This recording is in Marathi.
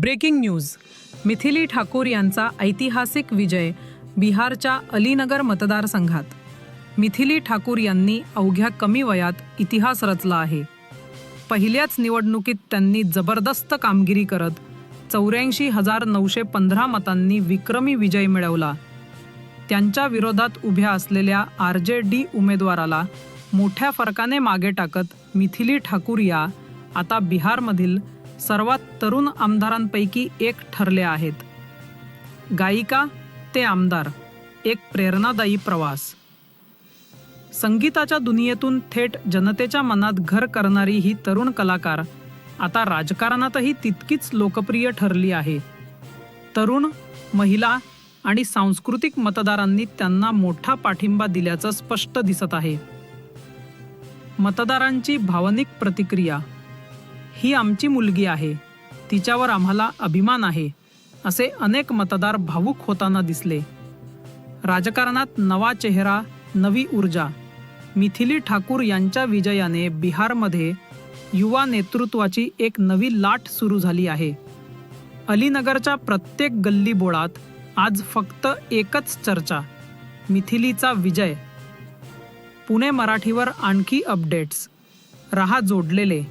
Breaking news. मिथिली ठाकूर यांचा ऐतिहासिक विजय बिहारच्या अलीनगर मतदारसंघात. मिथिली ठाकूर यांनी अवघ्या कमी वयात इतिहास रचला आहे. पहिल्याच निवडणुकीत त्यांनी जबरदस्त कामगिरी करत चौऱ्याऐंशी हजार नऊशे पंधरा मतांनी विक्रमी विजय मिळवला. त्यांच्या विरोधात उभ्या असलेल्या आर जे डी उमेदवाराला मोठ्या फरकाने मागे टाकत मिथिली ठाकूर या आता बिहारमधील सर्वात तरुण आमदारांपैकी एक ठरले आहेत. गायिका ते आमदार एक प्रेरणादायी प्रवास. संगीताच्या दुनियेतून थेट जनतेच्या मनात घर करणारी ही तरुण कलाकार आता राजकारणातही तितकीच लोकप्रिय ठरली आहे. तरुण महिला आणि सांस्कृतिक मतदारांनी त्यांना मोठा पाठिंबा दिल्याचं स्पष्ट दिसत आहे. मतदारांची भावनिक प्रतिक्रिया ही आमची मुलगी आहे. तिच्यावर आम्हाला अभिमान आहे असे अनेक मतदार भावूक होताना दिसले. राजकारणात नवा चेहरा नवी ऊर्जा. मिथिली ठाकूर यांच्या विजयाने बिहारमध्ये युवा नेतृत्वाची एक नवी लाट सुरू झाली आहे. अलीनगरच्या प्रत्येक गल्लीबोळात आज फक्त एकच चर्चा मिथिलीचा विजय. पुणे मराठीवर आणखी अपडेट्स. रहा जोडलेले.